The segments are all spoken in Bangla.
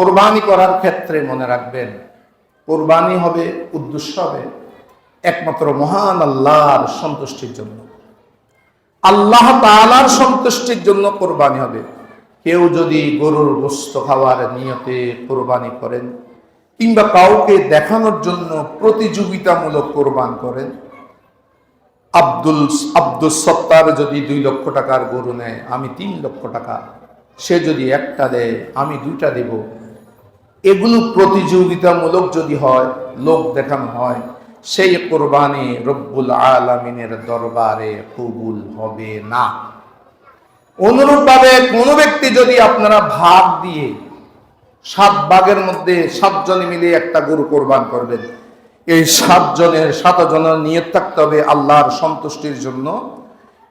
কোরবানি করার ক্ষেত্রে মনে রাখবেন, কোরবানি হবে, উদ্দেশ্য হবে একমাত্র মহান আল্লাহর সন্তুষ্টির জন্য। আল্লাহ তাআলার সন্তুষ্টির জন্য কোরবানি হবে। কেউ যদি গরুর গোস্ত খাওয়ার নিয়তে কোরবানি করেন কিংবা কাউকে দেখানোর জন্য প্রতিযোগিতামূলক কোরবান করেন, আব্দুল আব্দুল সত্তার যদি দুই লক্ষ টাকার গরু নেয়, আমি তিন লক্ষ টাকা। সে যদি একটা দেয়, আমি দুইটা দেব। এগুলো প্রতিযোগিতামূলক যদি হয়, লোক দেখানো হয়, সেই কোরবানি রব্বুল আলমিনের দরবারে কবুল হবে না। অনুরূপভাবে কোনো ব্যক্তি যদি আপনারা ভাগ দিয়ে সাত ভাগের মধ্যে সাতজনে মিলে একটা গরু কোরবান করবেন, এই সাতজনের সাতজনের নিয়ত থাকতে হবে আল্লাহর সন্তুষ্টির জন্য।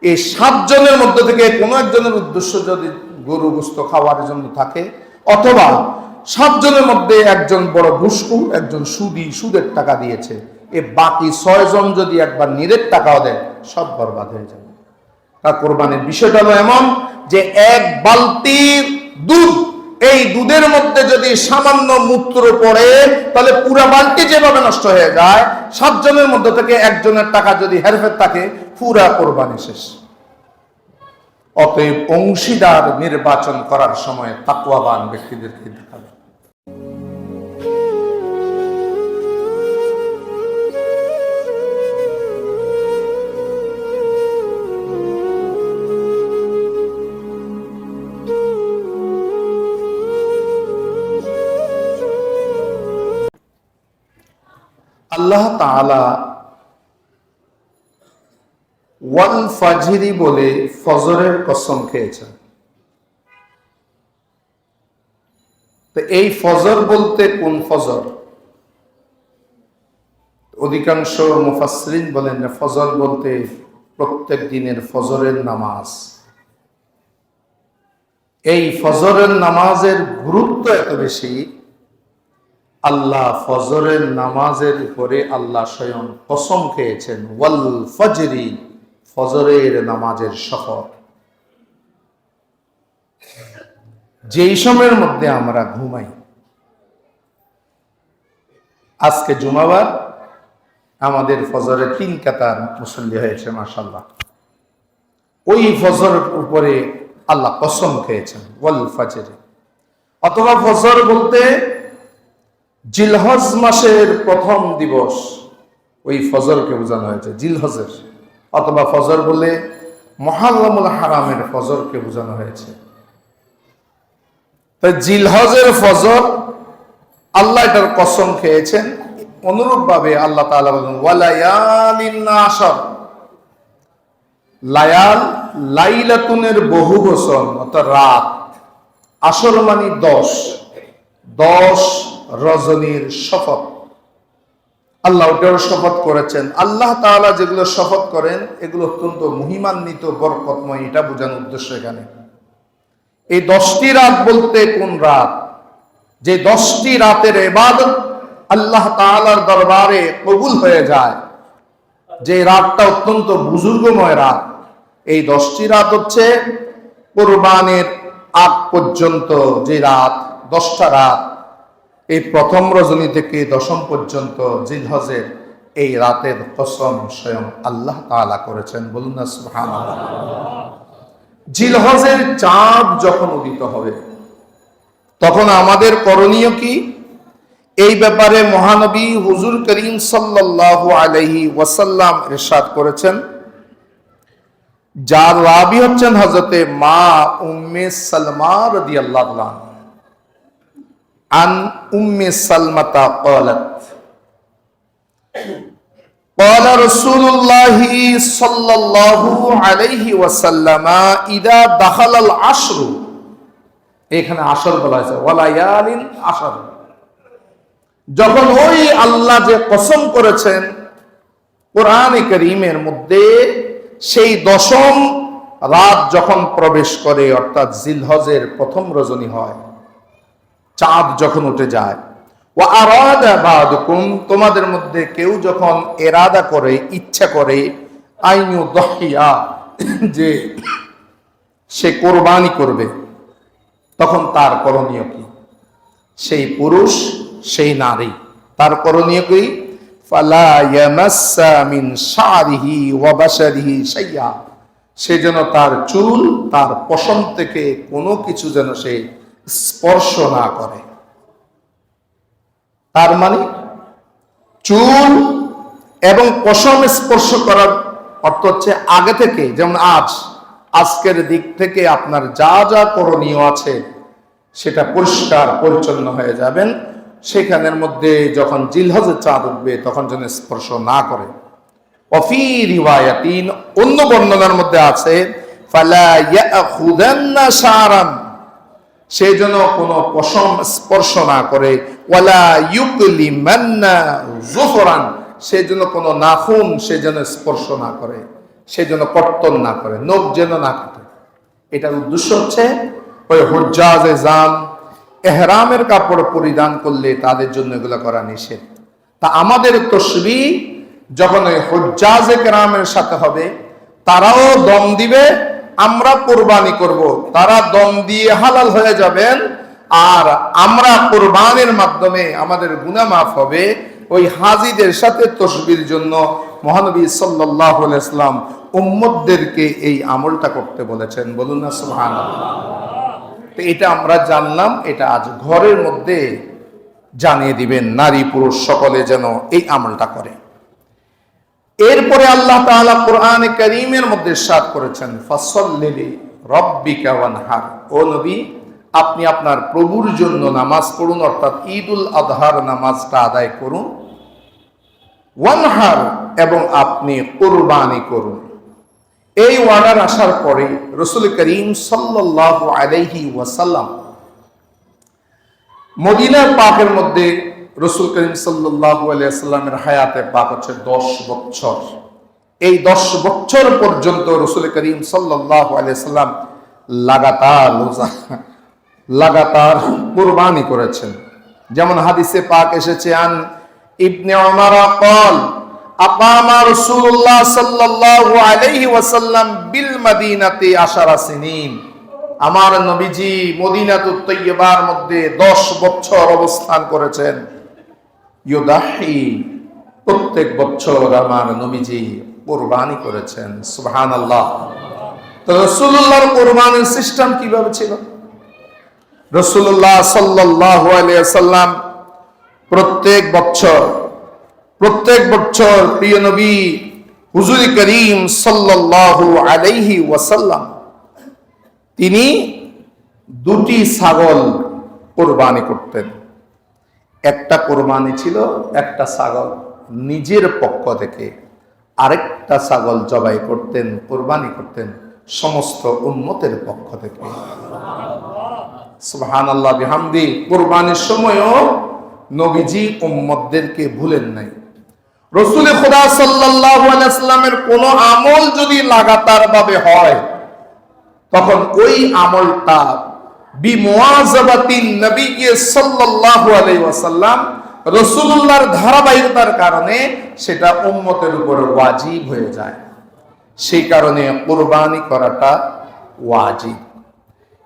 এই সাতজনের মধ্যে থেকে কোনো একজনের উদ্দেশ্য যদি গরু গুস্ত খাওয়ার জন্য থাকে, অথবা সাতজনের মধ্যে একজন বড় ঘুষকু একজন সুদি, সুদের টাকা দিয়েছে। এ বাকি ছয়জন যদি একবার নিরের টাকাও দেয়, সব বরবাদ হয়ে যাবে। তা কোরবানির বিষয়টা হলো এমন যে এক বালতির দুধ, এই দুধের মধ্যে যদি সামান্য মূত্র পড়ে, তাহলে পুরা বালতি যেভাবে নষ্ট হয়ে যায়, সাতজনের মধ্যে থেকে একজনের টাকা যদি হেরফের থাকে, পুরা কোরবানি শেষ। অতএব অংশীদার নির্বাচন করার সময় তাকুয়াবান ব্যক্তিদেরকে দেখাবে আল্লাহ তাআলা ওয়াল ফাজরি বলে ফজরের কসম খেয়েছেন। তো এই ফজর বলতে কোন ফজর? অধিকাংশ মুফাসরিন বলেন যে ফজর বলতে প্রত্যেক দিনের ফজরের নামাজ। এই ফজরের নামাজের গুরুত্ব এত বেশি আল্লাহ ফজরের নামাজের উপরে আল্লাহ স্বয়ং কসম খেয়েছেন, ওয়াল ফজরি, ফজরের নামাজের শপথ যেই সময়ের মধ্যে আমরা ঘুমাই, আজকে জুমাবার, আমাদের ফজরে তিন কাতার মুসল্লি হয়েছে মাসাল্লাহ ওই ফজরের উপরে আল্লাহ কসম খেয়েছেন, ওয়াল ফজরে। অথবা ফজর বলতে জিলহজ মাসের প্রথম দিবস, ওই ফজরকে বোঝানো হয়েছে, জিলহজের। অথবা ফজর বলে মহাল্লামুল হারামের ফজরকে বোঝানো হয়েছে। তাই জিলহজের ফজর আল্লাহ এটার কসম খেয়েছেন। অনুরূপ ভাবে আল্লাহ তাআলা বলেন, ওয়ালায়ালিন নাশর। লায়াল, লাইলাতুনের বহু বচন অর্থাৎ রাত। আসর মানে দশ। দশ রজনীর শপথ। আল্লাহ ওটার শপথ করেছেন। আল্লাহ তাআলা যেগুলো শপথ করেন, এগুলো অত্যন্ত মহিমান্বিত, বরকতময়, এটা বোঝানোর উদ্দেশ্য এখানে। এই দশটি রাত বলতে কোন রাত? যে দশটি রাতের এবাদত আল্লাহ তাআলার দরবারে কবুল হয়ে যায়, যে রাতটা অত্যন্ত বুজুর্গময় রাত। এই দশটি রাত হচ্ছে কোরবানের আগ পর্যন্ত যে রাত, দশটা রাত। এই প্রথম রজনী থেকে দশম পর্যন্ত জিলহজের এই রাতের কসম স্বয়ং আল্লাহ তাআলা করেছেন। বলুন না, সুবহানাল্লাহ। জিলহজের চাঁদ যখন উদিত হবে, তখন আমাদের করণীয় কি? এই ব্যাপারে মহানবী হুজুর করিম সাল্লাল্লাহু আলাইহি ওয়াসাল্লাম ইরশাদ করেছেন। যার রাবি হচ্ছেন হজরতে মা উম্মে সালমা রাদিয়াল্লাহু আনহা। عن أم سلمة قالت قال رسول الله صلى الله عليه وسلم إذا دخل العشر এখানে আসর বলা হয়েছে ওয়ালায়ালিন আসর যখন ওই আল্লাহ যে কসম করেছেন কোরআনে করিমের মধ্যে সেই দশম রাত যখন প্রবেশ করে অর্থাৎ জিলহজের প্রথম রজনী হয় চাঁদ যখন উঠে যায় ও তোমাদের মধ্যে কেউ যখন এরাদা করে, ইচ্ছা করে, আইনু দহিয়া, যে সে কোরবানি করবে, তখন তার করণীয় কি? সেই পুরুষ, সেই নারী। তার করণীয় কি? সে যেন তার চুল, তার পশম থেকে কোনো কিছু যেন সে স্পর্শ না করে। তার মানে চুল এবং পশম স্পর্শ করার অর্থ হচ্ছে আগে থেকে, যেমন আজ, আজকের দিক থেকে আপনার যা যা করণীয় আছে সেটা পরিষ্কার, পরিচ্ছন্ন হয়ে যাবেন। সেখানের মধ্যে যখন জিলহজের চাঁদ উঠবে, তখন যেন স্পর্শ না করে। অফি রিওয়ায়াতিন, অন্য বর্ণনার মধ্যে আছে, ফালা ইয়াখুদান্না শারান সে যেন কোনো পশম স্পর্শ না করে, ওয়ালা ইউকলি মান্না জুফরান সে যেন কোনো নাখুন সে যেন স্পর্শ না করে সে যেন কর্তন না করে, নখ যেন না কাটে। এটার উদ্দেশ্য হচ্ছে, ওই হজ্জাজে জাম এহরামের কাপড় পরিধান করলে তাদের জন্য এগুলো করা নিষেধ। তা আমাদের তসবি যখন ওই হজ্জাজে কেরামের সাথে হবে, তারাও দম দিবে আমরা কোরবানি করব। তারা দম দিয়ে হালাল হয়ে যাবেন, আর আমরা কোরবানির মাধ্যমে আমাদের গুনাহ মাফ হবে। ওই হাজিদের সাথে তসবির জন্য মহানবী সাল্লাহ ইসলাম উম্মদদেরকে এই আমলটা করতে বলেছেন। বলুন না, সুবহানাল্লাহ। তো এটা আমরা জানলাম, এটা আজ ঘরের মধ্যে জানিয়ে দিবেন, নারী পুরুষ সকলে যেন এই আমলটা করে। এরপরে আল্লাহ তাআলা কোরআনে করিমের মধ্যে সাত করেছেন ফসল্লিলি রব্বিকা ওয়ানহার। ও নবী, আপনি আপনার প্রভুর জন্য নামাজ পড়ুন, অর্থাৎ ঈদুল আদহার নামাজটা আদায় করুন। ওয়ানহার এবং আপনি কোরবানি করুন। এই ওয়ার্ডার আসার পরে রসুল করিম সাল্লাহ আলাইহি ওয়াসাল্লাম মদিনার পাকের মধ্যে রসুল করিম সাল্লাহ আলাইসাল্লামের হায়াতে পাক হচ্ছে দশ বছর। এই দশ বছর পর্যন্ত রসুল করিম সাল্লাহ আলাইসাল্লাম লাগাতার লাগাতার কোরবানি করেছেন। যেমন হাদিসে পাক এসেছে, আন ইবনে ওমরা কল আকামা রাসূলুল্লাহ সাল্লাল্লাহু আলাইহি ওয়াসাল্লাম বিল মদিনাতে আশারা সিনিন। আমার নবীজি মদিনাতুত তৈয়বার মধ্যে 10 বছর অবস্থান করেছেন। ইউদাহি, প্রত্যেক বছর আমার নবীজি কুরবানি করেছেন সুহান আল্লাহ তো রাসূলুল্লাহর কুরবানির সিস্টেম কীভাবে ছিল? রসুল্লাহ আলাইহি সাল্লাম প্রত্যেক বছর প্রত্যেক বছর প্রিয় নবী হুজুর করিম সাল্লাল্লাহু আলাইহি ওয়াসাল্লাম, তিনি দুটি ছাগল কোরবানি করতেন। একটা কোরবানি ছিল, একটা ছাগল। নিজের পক্ষ থেকে আরেকটা ছাগল জবাই করতেন, কোরবানি করতেন সমস্ত উন্মতের পক্ষ থেকে। আল্লাহ বিহামদি। কোরবানির সময়ও নবীজি উম্মতদেরকে ভুলেন নাই। রসুল খুদা সাল্লামের কোন আমল যদি লাগাতার ভাবে হয়, তখন ওই আমলটা রাসূলুল্লাহর ধারাবাহিকতার কারণে সেটা উম্মতের উপর ওয়াজিব হয়ে যায়। সেই কারণে কোরবানি করাটা ওয়াজিব।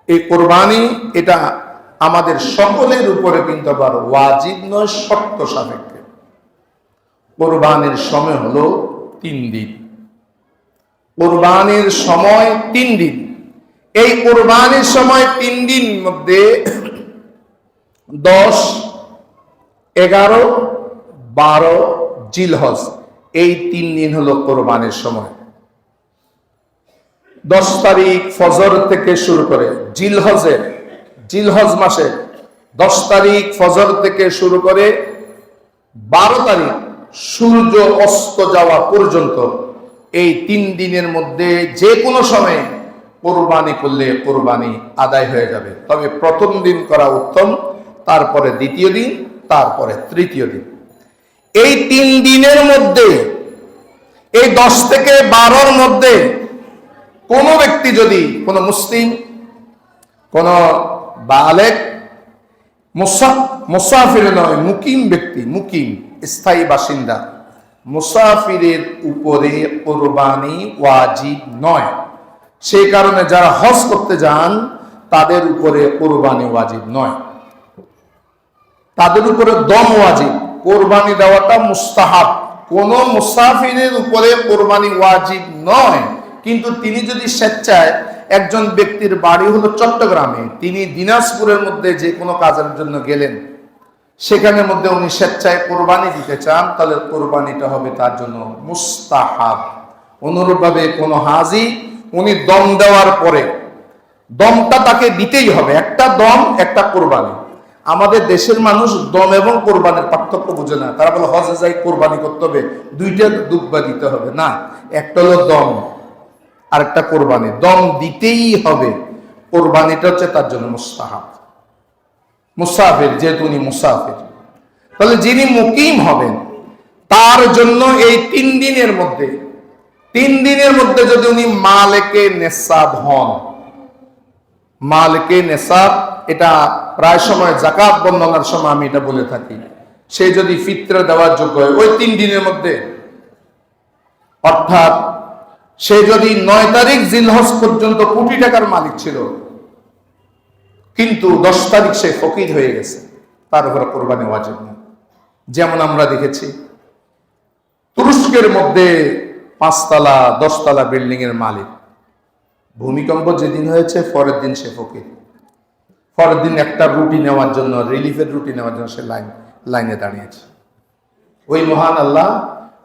এই কোরবানি এটা আমাদের সকলের উপরে কিন্তু আবার ওয়াজিব নয় সাপেক্ষে। কোরবানির সময় হলো তিন দিন। কোরবানির সময় তিন দিন। এই কোরবানির সময় তিন দিন মধ্যে দশ, এগারো, বারো জিলহজ, এই তিন দিন হলো কোরবানির সময়। দশ তারিখ ফজর থেকে শুরু করে জিলহজের, জিলহজ মাসে দশ তারিখ ফজর থেকে শুরু করে বারো তারিখ সূর্য অস্ত যাওয়া পর্যন্ত এই তিন দিনের মধ্যে যে কোনো সময়ে কোরবানি করলে কোরবানি আদায় হয়ে যাবে। তবে প্রথম দিন করা উত্তম, তারপরে দ্বিতীয় দিন, তারপরে তৃতীয় দিন। এই তিন দিনের মধ্যে, এই দশ থেকে বারোর মধ্যে কোনো ব্যক্তি যদি, কোনো মুসলিম, কোন বালেক মুসাফির নয়, মুকিম ব্যক্তি, মুকিম, স্থায়ী বাসিন্দা, মুসাফিরের উপরে কোরবানি ওয়াজিব নয়। সেই কারণে যারা হজ করতে যান, তাদের উপরে কোরবানি ওয়াজিব নয়। তাদের উপরে দম ওয়াজিব। কোরবানি দেওয়াটা মুস্তাহাব। কোন মুসাফিরের উপরে কোরবানি ওয়াজিব নয়। কিন্তু তিনি যদি স্বেচ্ছায় একজন ব্যক্তির বাড়ি হলো চট্টগ্রামে, তিনি দিনাজপুরের মধ্যে যে কোনো কাজের জন্য গেলেন সেখানের মধ্যে উনি স্বেচ্ছায় কোরবানি দিতে চান, তাহলে কোরবানিটা হবে তার জন্য মুস্তাহাব। অনুরূপভাবে কোনো হাজি উনি দম দেওয়ার পরে, দমটা তাকে দিতেই হবে। একটা দম, একটা কোরবানি। আমাদের দেশের মানুষ দম এবং কোরবানির পার্থক্য বুঝে না। তারা বলে, হজে যাই কোরবানি করতে হবে। দুইটা দুব্বা দিতে হবে। না, একটা হলো দম, আরেকটা কোরবানি। দম দিতেই হবে। কোরবানিটা হচ্ছে তার জন্য মুস্তাহাব। মুসাফির, যেহেতু উনি মুসাফির। তাহলে যিনি মুকিম হবেন, তার জন্য এই তিন দিনের মধ্যে তিন দিনের মধ্যে যদি উনি মালেকে নেশাব হন, মালকে নেশাব এটা প্রায় সময় জাকাত বর্ণনার সময় আমি এটা বলে থাকি। সে যদি ফিত্র দেওয়ার যোগ্য হয়, ওই তিন দিনের মধ্যে। অর্থাৎ সে যদি নয় তারিখ জিলহজ পর্যন্ত কোটি টাকার মালিক ছিল, কিন্তু দশ তারিখ সে ফকির হয়ে গেছে, তার উপরে কোরবানি ওয়াজিব না যেমন আমরা দেখেছি, তুরস্কের মধ্যে পাঁচতলা, দশতলা বিল্ডিং এর মালিক। ভূমিকম্প যেদিন হয়েছে, পরের দিন সে ফকির। পরের দিন একটা রুটি নেওয়ার জন্য, রিলিফের রুটি নেওয়ার জন্য সে লাইন, লাইনে দাঁড়িয়েছে। ওই মহান আল্লাহ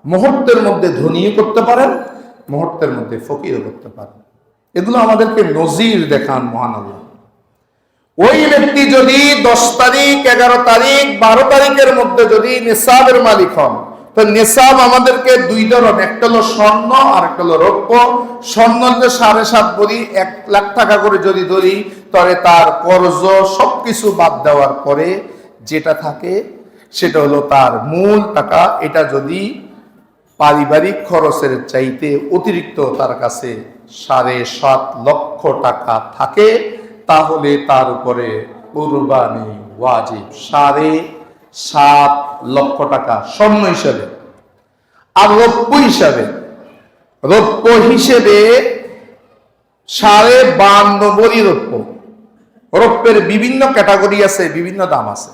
মুহূর্তের মধ্যে ধনীও করতে পারেন, মুহূর্তের মধ্যে ফকিরও করতে পারেন। এগুলো আমাদেরকে নজির দেখান মহান আল্লাহ। ওই ব্যক্তি যদি দশ তারিখ, এগারো তারিখ, বারো তারিখের মধ্যে যদি নিসাবের মালিক হন তো নিসাব আমাদেরকে দুই ধরনের একটা হলো স্বর্ণ আর একটা হলো রৌপ্য। স্বর্ণ যে সাড়ে সাত বলি এক লাখ টাকা করে যদি ধরি, তবে তার কর্জ সবকিছু বাদ দেওয়ার পরে যেটা থাকে, সেটা হলো তার মূল টাকা। এটা যদি পারিবারিক খরচের চাইতে অতিরিক্ত তার কাছে সাড়ে সাত লক্ষ টাকা থাকে, তাহলে তার উপরে কোরবানি ওয়াজিব। সাড়ে সাত লক্ষ টাকা, স্বর্ণ হিসাবে। আর রৌপ্য হিসাবে। রৌপ্য হিসেবে সাড়ে বান্ন রৌপ্য। রৌপ্যের বিভিন্ন ক্যাটাগরি আছে, বিভিন্ন দাম আছে।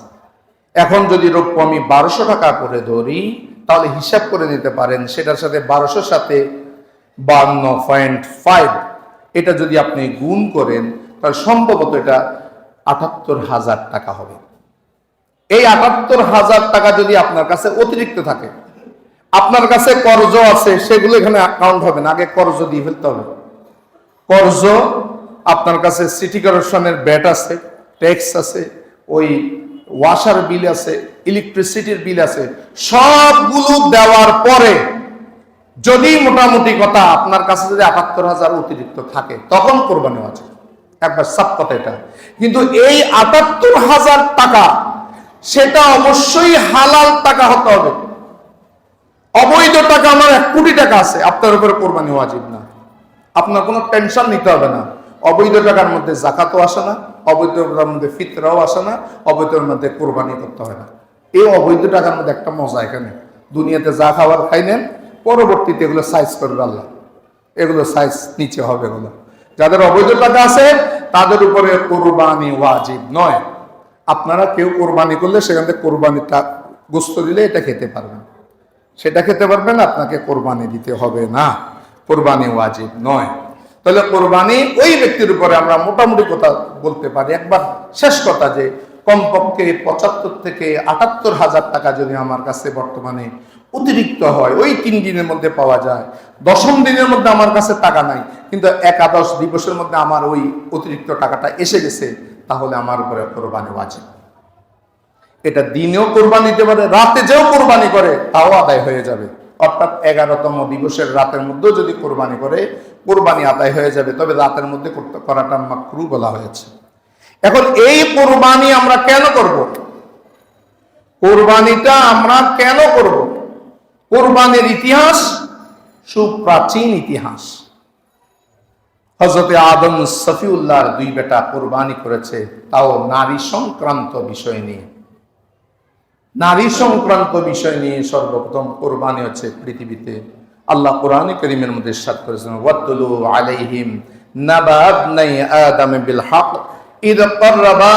এখন যদি রৌপ্য আমি বারোশো টাকা করে ধরি, তাহলে হিসাব করে নিতে পারেন, সেটার সাথে বারোশোর সাথে বান্ন পয়েন্ট ফাইভ। এটা যদি আপনি গুণ করেন, তাহলে সম্ভবত এটা আটাত্তর হাজার টাকা হবে। এই আটাত্তর হাজার টাকা যদি আপনার কাছে অতিরিক্ত থাকে, আপনার কাছে কর্জ আছে, সেগুলো এখানে অ্যাকাউন্ট হবে না, আগে কর্জ দিয়ে ফেলতে হবে। কর্জ আপনার কাছে সিটি কর্পোরেশনের ব্যাট আছে ট্যাক্স আছে, ওই ওয়াশার বিল আছে ইলেকট্রিসিটির বিল আছে, সবগুলো দেওয়ার পরে যদি মোটামুটি কথা আপনার কাছে যদি আটাত্তর হাজার অতিরিক্ত থাকে, তখন কোরবানি আছে একবার সাপ কথা এটা। কিন্তু এই আটাত্তর হাজার টাকা সেটা অবশ্যই হালাল টাকা হতে হবে। অবৈধ টাকা আমার এক কোটি টাকা আছে, আপনার উপরে কোরবানি ওয়াজিব না। আপনার কোনো টেনশন নিতে হবে না। অবৈধ টাকার মধ্যে জাকাতও আসে না, অবৈধ টাকার মধ্যে ফিতরাও আসে না অবৈধের মধ্যে কোরবানি করতে হয় না। এই অবৈধ টাকার মধ্যে একটা মজা এখানে। দুনিয়াতে যা খাবার খাই নেন, পরবর্তীতে এগুলো সাইজ করবে আল্লাহ। এগুলো সাইজ নিচে হবে এগুলো। যাদের অবৈধ টাকা আছে, তাদের উপরে কোরবানি ওয়াজিব নয়। আপনারা কেউ কোরবানি করলে সেখান থেকে কোরবানিটা গোস্ত দিলে এটা খেতে পারবেন। সেটা খেতে পারবেন, আপনাকে কোরবানি দিতে হবে না। কোরবানি ওয়াজিব নয়। তাহলে কোরবানি ওই ব্যক্তির উপরে আমরা মোটামুটি কথা বলতে পারি। একবার শেষ কথা যে কমপক্ষে পঁচাত্তর থেকে আটাত্তর হাজার টাকা যদি আমার কাছে বর্তমানে অতিরিক্ত হয়, ওই তিন দিনের মধ্যে পাওয়া যায়। দশম দিনের মধ্যে আমার কাছে টাকা নাই, কিন্তু একাদশ দিবসের মধ্যে আমার ওই অতিরিক্ত টাকাটা এসে গেছে। তাহলে আমার উপরে কোরবানি ওয়াজিব। এটা দিনেও কোরবানি দিতে পারে, রাতে যেও কোরবানি করে, তাও আদায় হয়ে যাবে। অর্থাৎ এগারোতম দিবসের রাতের মধ্যেও যদি কোরবানি করে, কোরবানি আদায় হয়ে যাবে, তবে রাতের মধ্যে করতে করাটা মাকরু বলা হয়েছে। এখন এই কোরবানি আমরা কেন করব? কোরবানিটা আমরা কেন করব? কোরবানির ইতিহাস সুপ্রাচীন ইতিহাস। হজরতে আদম সফিউল্লাহর দুই বেটা কোরবানি করেছে তাও নারী সংক্রান্ত বিষয় নিয়ে নারী সংক্রান্ত বিষয় নিয়ে সর্বপ্রথম কোরবানি হচ্ছে পৃথিবীতে আল্লাহ কোরআন করিমের মধ্যে সাত করেছেন ওয়াদুলু আলাইহিম নাবাবনাই আদম বিল হক إذ قربا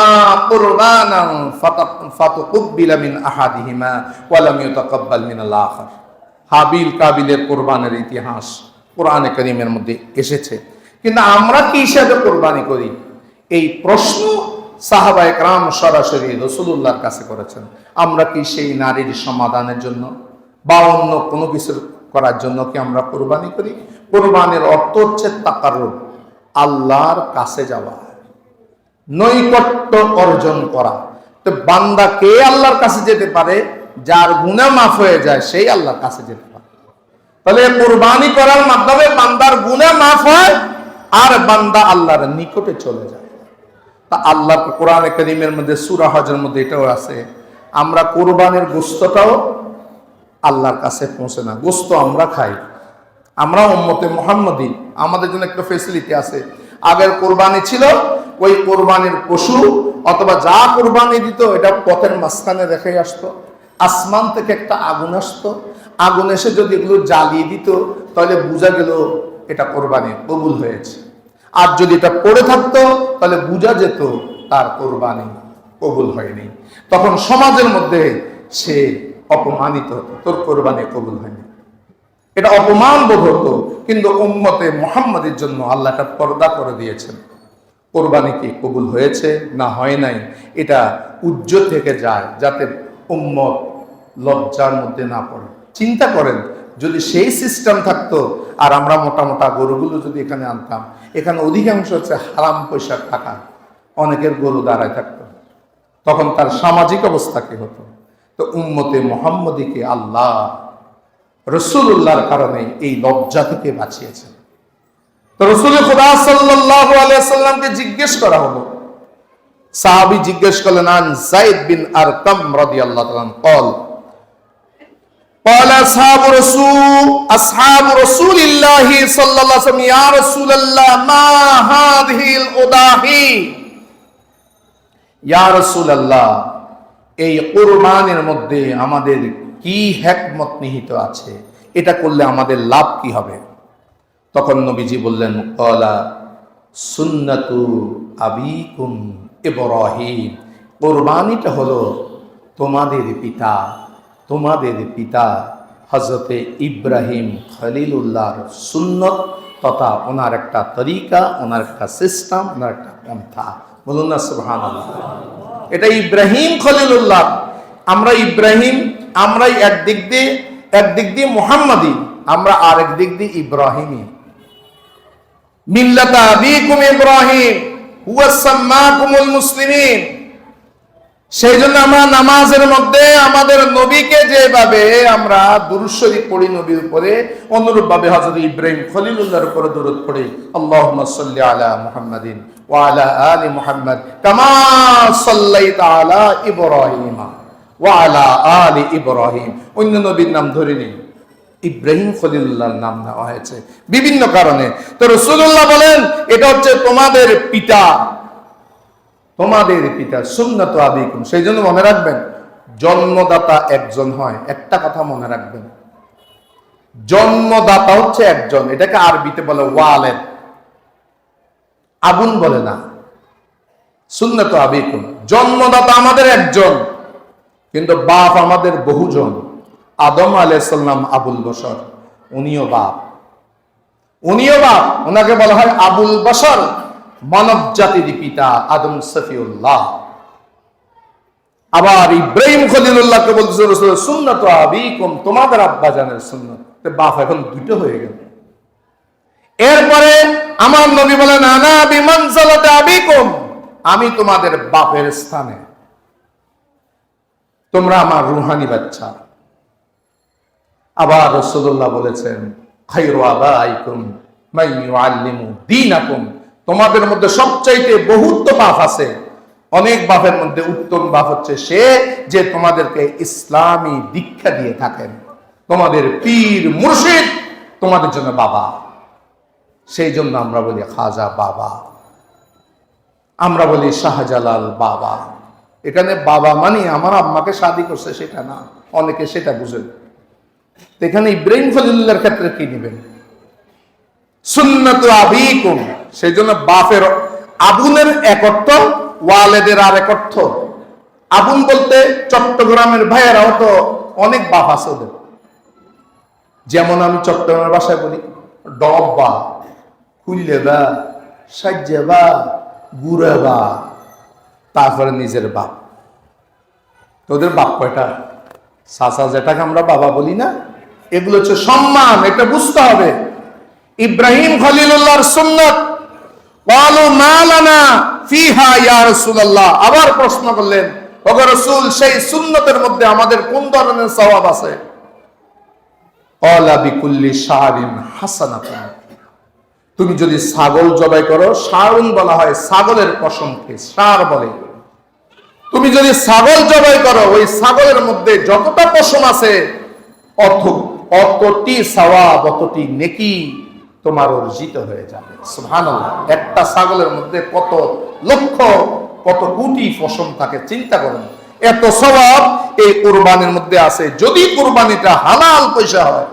قربانا فت- فتقبل من أحدهما ولم يتقبل من الآخر হাবিল কাবিলের কোরবানের ইতিহাস কোরআনে করিমের মধ্যে এসেছে কিন্তু আমরা কি হিসাবে কোরবানি করি? এই প্রশ্ন সাহাবা একরাম সরাসরি রসুল্লাহর কাছে করেছেন। আমরা কি সেই নারীর সমাধানের জন্য বা অন্য কোনো কিছু করার জন্য কি আমরা কোরবানি করি? কোরবানির অর্থ হচ্ছে তাকারুব আল্লাহর কাছে যাওয়া, নৈকট্য অর্জন করা। তো বান্দা কে আল্লাহর কাছে যেতে পারে? যার গুণা মাফ হয়ে যায়, সেই আল্লাহর কাছে যেতে পারে। তাহলে কোরবানি করার মাধ্যমে বান্দার গুণা মাফ হয় আর বান্দা আল্লাহর নিকটে চলে যায়। তা আল্লাহর কোরআনে করিমের মধ্যে, সুরা হজের মধ্যে এটাও আছে, আমরা কোরবানির গোস্তটাও আল্লাহর কাছে পৌঁছে না। গোস্ত আমরা খাই। আমরা উম্মতে মোহাম্মদী। আমাদের জন্য একটা ফেসিলিটি আছে। আগের কোরবানি ছিল, ওই কোরবানির পশু অথবা যা কোরবানি দিত, এটা পথের মাঝখানে রেখে আসতো। আসমান থেকে একটা আগুন আসতো। আগুন এসে যদি এগুলো জ্বালিয়ে দিত, তাহলে বোঝা গেল এটা কোরবানি কবুল হয়েছে। আর যদি এটা পড়ে থাকতো, তাহলে বোঝা যেত তার কোরবানি কবুল হয়নি। তখন সমাজের মধ্যে সে অপমানিত হতো, তোর কোরবানি কবুল হয়নি। এটা অপমান বোধ হতো, কিন্তু উম্মতে মোহাম্মদের জন্য আল্লাহ এটা পর্দা করে দিয়েছেন। কোরবানি কি কবুল হয়েছে না হয় নাই? এটা উজ্জ্বল থেকে যায় যাতে উম্মত লজ্জার মধ্যে না পড়ে। চিন্তা করেন যদি সেই সিস্টেম থাকতো, আর আমরা মোটা মোটা গরুগুলো যদি এখানে আনতাম, এখানে অধিকাংশ হচ্ছে হারাম পয়সার টাকা। অনেকের গরু দাঁড়ায় থাকতো। তখন তার সামাজিক অবস্থা কি হতো? তো উম্মতে মোহাম্মদীকে আল্লাহ রসুল্লাহর কারণে এই লজ্জা থেকে বাঁচিয়েছেন তো রসুল খুদা সাল্লাহ আলিয়াকে জিজ্ঞেস করা হলো। সাহাবি জিজ্ঞেস করলেন, আন জাইদ বিন আর কম রদি আল্লাহ কল قال أصحاب رسول أصحاب رسول الله صلى الله عليه وسلم يا رسول الله ما هذه الأضاحي ইয়া রাসূলুল্লাহ এই কোরবানির মধ্যে আমাদের কি হেকমত নিহিত আছে এটা করলে আমাদের লাভ কি হবে তখন নবীজি বললেন কলা সুন্নাতু আবিকুম ইব্রাহিম কোরবানিটা হলো তোমাদের পিতা তোমাদের পিতা হজরতে ইব্রাহিম খলিলুল্লাহর সুন্নত তথা ওনার একটা তরিকা, ওনার একটা সিস্টেম, ওনার একটা পন্থা। বলুন না সুবহান এটা ইব্রাহিম খলিলুল্লাহ। আমরা ইব্রাহিম, আমরাই একদিক দিয়ে একদিক দিয়ে মোহাম্মদী। আমরা আরেক দিক দিয়ে ইব্রাহিমী। মিল্লাতা আবিকুম ইব্রাহিম, হুয়া সাম্মাকুমুল মুসলিমিন। সেই জন্য আমরা নামাজের মধ্যে আমাদের নবীকে যেভাবে আমরা দুরুশ্বরী পড়ি নবীর উপরে অনুরূপ ভাবে হযরত ইব্রাহিম খলিলুল্লাহর উপরে দরুদ পড়ি। আল্লাহুম্মা সাল্লি আলা মুহাম্মাদিন ওয়া আলা মুহাম্মাদ কামা সাল্লাইতা আলা ইব্রাহিম ওয়া আলা আলি ইব্রাহিম। অন্য নবীর নাম ধরে নিন ইব্রাহিম খলিলুল্লাহর নাম নেওয়া হয়েছে। বিভিন্ন কারণে। তো রসুল্লাহ বলেন, এটা হচ্ছে তোমাদের পিতা। তোমাদের পিতা সুন্নত আবিকুম। সেই জন্য মনে রাখবেন, জন্মদাতা একজন হয়। একটা কথা মনে রাখবেন। জন্মদাতা হচ্ছে একজন। এটাকে আরবিতে বলে ওয়ালেদ। আগুন বলে না। সুন্নত আবিকুম। জন্মদাতা আমাদের একজন, কিন্তু বাপ আমাদের বহুজন। আদম আলাইসাল্লাম আবুল বসর উনিও বাপ। উনিও বাপ। ওনাকে বলা হয় আবুল বসর মানব জাতির পিতা আদম সফিউল্লাহ। আবার ইব্রাহিম খলিলুল্লাহকে বলতেছে রসুল, সুন্নত আবিকুম, তোমাদের আব্বা জানের সুন্নত বাপ এখন দুটো হয়ে গেল। এরপরে আমার নবী বলেন, আনা বিমান আবিকুম, আমি তোমাদের বাপের স্থানে। তোমরা আমার রুহানি বাচ্চা। আবার রসুল্লাহ বলেছেন, খাইরু আবাইকুম মাই ইউআল্লিমু দীনাকুম। তোমাদের মধ্যে সবচাইতে বহুত বাপ আছে। অনেক বাপের মধ্যে উত্তম বাপ হচ্ছে সে যে তোমাদেরকে ইসলামী দীক্ষা দিয়ে থাকেন। তোমাদের পীর, মুর্শিদ তোমাদের জন্য বাবা। সেই জন্য আমরা বলি খাজা বাবা। আমরা বলি শাহজালাল বাবা। এখানে বাবা মানে আমার আম্মাকে শাদি করছে, সেটা না। অনেকে সেটা বুঝেন। এখানে ইব্রাহিম খলিল্লার ক্ষেত্রে কি নেবেন? সুন্নত আবিকুম। সেই জন্য বাপের আবুনের এক অর্থ, ওয়ালেদের আরেক অর্থ। আবুল বলতে চট্টগ্রামের ভাইয়েরাও তো অনেক বাপ আছে ওদের। যেমন আমি চট্টগ্রামের ভাষায় বলি, ডব্বা খুললে বা সাজ্জে বা গুড়ে বা তারপরে নিজের বাপ। তোদের বাপ কয়টা? সাসা যেটাকে আমরা বাবা বলি না, এগুলো হচ্ছে সম্মান, এটা বুঝতে হবে। ইব্রাহিম খলিলুল্লাহর সুন্নত। আবার প্রশ্ন করলেন রাসূল, সেই সুন্নতের মধ্যে আমাদের কোন ধরনের সওয়াব আছে? তুমি যদি ছাগল জবাই করো শাহরুন বলা হয় ছাগলের পশমকে সার বলে। তুমি যদি ছাগল জবাই করো, ওই ছাগলের মধ্যে যতটা পশম আছে অত অতটি সওয়াব, অতটি নেকি তোমার অর্জিত হয়ে যাবে। একটা ছাগলের মধ্যে কত লক্ষ, কত কোটি ফসল থাকে, চিন্তা করেন। এত স্বভাব এই কোরবানির মধ্যে আছে। যদি কোরবানিটা হালাল পয়সা হয়।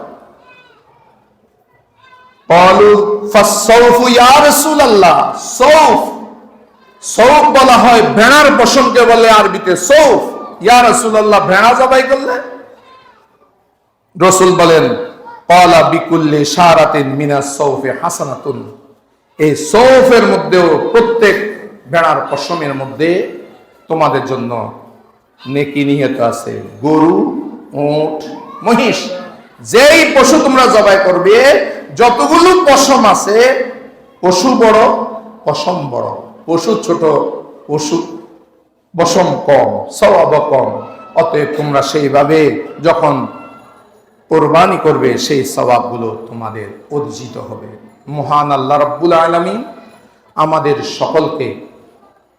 ভেড়া জবাই করলে? রসুল বলেন কলা বিকুল্লি সারাতিন মিনাস সৌফে হাসানাতুন। এই সৌফের মধ্যেও প্রত্যেক ভেড়ার পশমের মধ্যে তোমাদের জন্য নেকি নিহত আছে। গরু, উট, মহিষ, যেই পশু তোমরা জবাই করবে, যতগুলো পশম আছে, পশু বড়, পশম বড়। পশু ছোট, পশু বসম কম সবাব কম। অতএব তোমরা সেইভাবে যখন কোরবানি করবে, সেই স্বভাবগুলো তোমাদের অর্জিত হবে। মহান আল্লাহ রব্বুল আলমী আমাদের সকলকে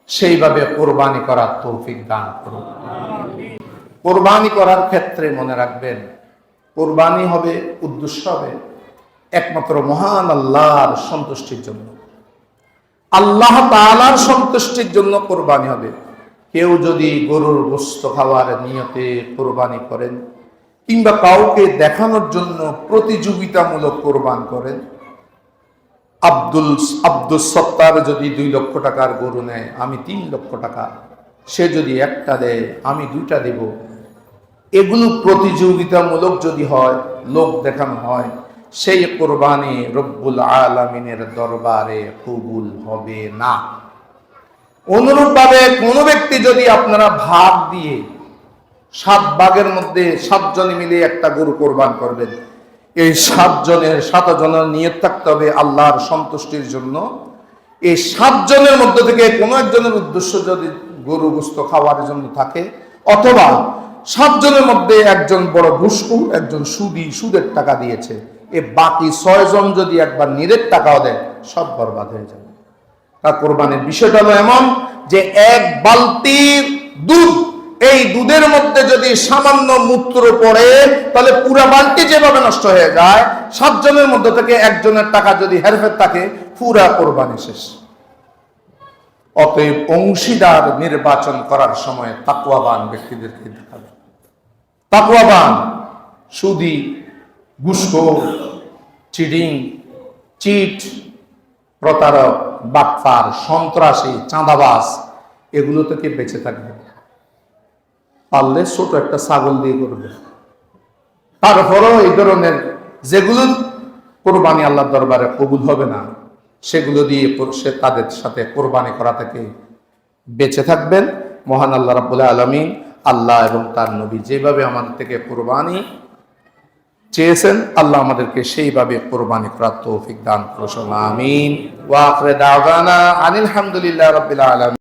সেইভাবে কোরবানি করার তৌফিক দান করুন। কোরবানি করার ক্ষেত্রে মনে রাখবেন, কোরবানি হবে, উদ্দেশ্য হবে একমাত্র মহান আল্লাহর সন্তুষ্টির জন্য। আল্লাহ তাআলার সন্তুষ্টির জন্য কোরবানি হবে। কেউ যদি গরুর গোস্ত খাওয়ার নিয়তে কোরবানি করেন কিংবা কাউকে দেখানোর জন্য প্রতিযোগিতামূলক কোরবান করেন। আব্দুল আব্দুল সত্তার যদি দুই লক্ষ টাকার গরু নেয়, আমি তিন লক্ষ টাকা। সে যদি একটা দেয়, আমি দুইটা দেব। এগুলো প্রতিযোগিতামূলক যদি হয়, লোক দেখানো হয়, সেই কোরবানি রব্বুল আলমিনের দরবারে কবুল হবে না। অনুরূপভাবে কোনো ব্যক্তি যদি আপনারা ভাগ দিয়ে সাত ভাগের মধ্যে সাতজনে মিলে একটা গরু কোরবান করবেন। এই সাতজনের সাতজনের নিয়ত থাকতে হবে আল্লাহর সন্তুষ্টির জন্য। এই সাতজনের মধ্যে থেকে কোনো একজনের উদ্দেশ্য যদি গরু গুস্ত খাওয়ার জন্য থাকে, অথবা সাতজনের মধ্যে একজন বড় ঘুষকু একজন সুদি, সুদের টাকা দিয়েছে, এ বাকি ছয়জন যদি একবার নিরের টাকাও দেয়, সব বরবাদ হয়ে যাবে। তা কোরবানের বিষয়টা হলো এমন যে এক বালতির দুধ এই দুধের মধ্যে যদি সামান্য মূত্র পড়ে, তাহলে পুরো বালতি যেভাবে নষ্ট হয়ে যায়, সাতজনের মধ্যে থেকে একজনের টাকা যদি হেরফের থাকে, পুরা কোরবানি শেষ। অতএব অংশীদার নির্বাচন করার সময় তাকুয়াবান ব্যক্তিদেরকে দেখাবে। তাকুয়াবান সুদি ঘুষখো চিডিং চিট, প্রতারক, বাটফার, সন্ত্রাসী চাঁদাবাস এগুলো থেকে বেঁচে থাকবে। পারলে ছোট একটা ছাগল দিয়ে করবে। তারপরও এই ধরনের যেগুলো কোরবানি আল্লাহর দরবারে কবুল হবে না, সেগুলো দিয়ে সে তাদের সাথে কোরবানি করা থেকে বেঁচে থাকবেন। মহান আল্লাহ রাবুল আলমিন আল্লাহ এবং তার নবী যেভাবে আমাদের থেকে কোরবানি চেয়েছেন, আল্লাহ আমাদেরকে সেইভাবে কোরবানি করার তৌফিক দান করুন। আমিন। ওয়াফরে দাওয়ানা আনিল হামদুলিল্লাহ রাব্বিল আলামিন।